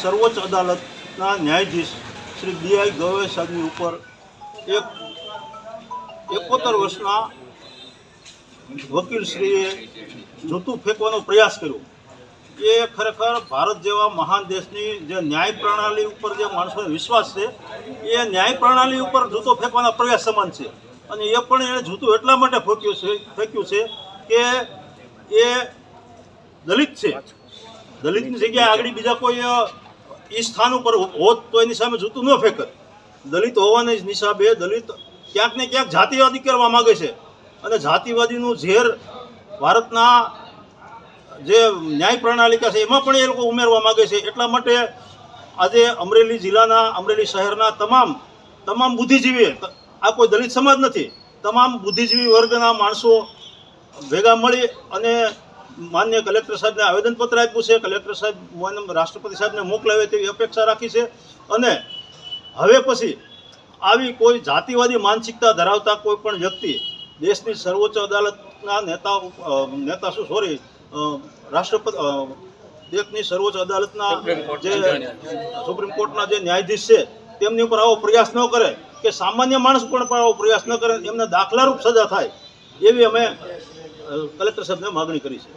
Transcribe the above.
સર્વોચ્ચ અદાલતના ન્યાયાધીશ શ્રી બી આઈ ગવે સાહેબની ઉપર એક એકોતેર વર્ષના વકીલશ્રીએ જૂતું ફેંકવાનો પ્રયાસ કર્યો. એ ખરેખર ભારત જેવા મહાન દેશની જે ન્યાય પ્રણાલી ઉપર જે માણસોનો વિશ્વાસ છે, એ ન્યાય પ્રણાલી ઉપર જૂતો ફેંકવાના પ્રયાસ સમાન છે. અને એ પણ એણે જૂતું એટલા માટે ફેંક્યું છે ફેંક્યું છે કે એ દલિત છે. દલિતની જગ્યાએ આગળ બીજા કોઈ એ સ્થાન ઉપર હોત તો એની સામે જૂતું ન ફેંકત. દલિત હોવાને જ હિસાબે દલિત ક્યાંક ને ક્યાંક જાતિવાદી કરવા માગે છે. અને જાતિવાદીનું ઝેર ભારતના જે ન્યાય પ્રણાલિકા છે, એમાં પણ એ લોકો ઉમેરવા માગે છે. એટલા માટે આજે અમરેલી જિલ્લાના, અમરેલી શહેરના તમામ તમામ બુદ્ધિજીવી આ કોઈ દલિત સમાજ નથી, તમામ બુદ્ધિજીવી વર્ગના માણસો ભેગા મળી અને માન્ય કલેક્ટર સાહેબને આવેદનપત્ર આપ્યું છે. કલેક્ટર સાહેબ રાષ્ટ્રપતિ સાહેબને મોકલાવે તેવી અપેક્ષા રાખી છે. અને હવે પછી આવી કોઈ જાતિવાદી માનસિકતા ધરાવતા કોઈ પણ વ્યક્તિ દેશની સર્વોચ્ચ અદાલતના નેતા નેતા શું સોરી રાષ્ટ્રપતિ દેશની સર્વોચ્ચ અદાલતના જે સુપ્રીમ કોર્ટના જે ન્યાયાધીશ છે તેમની ઉપર આવો પ્રયાસ ન કરે કે સામાન્ય માણસ પણ પણ આવો પ્રયાસ ન કરે એમને દાખલારૂપ સજા થાય. એવી અમે કલેક્ટર સાહેબને માગણી કરી છે.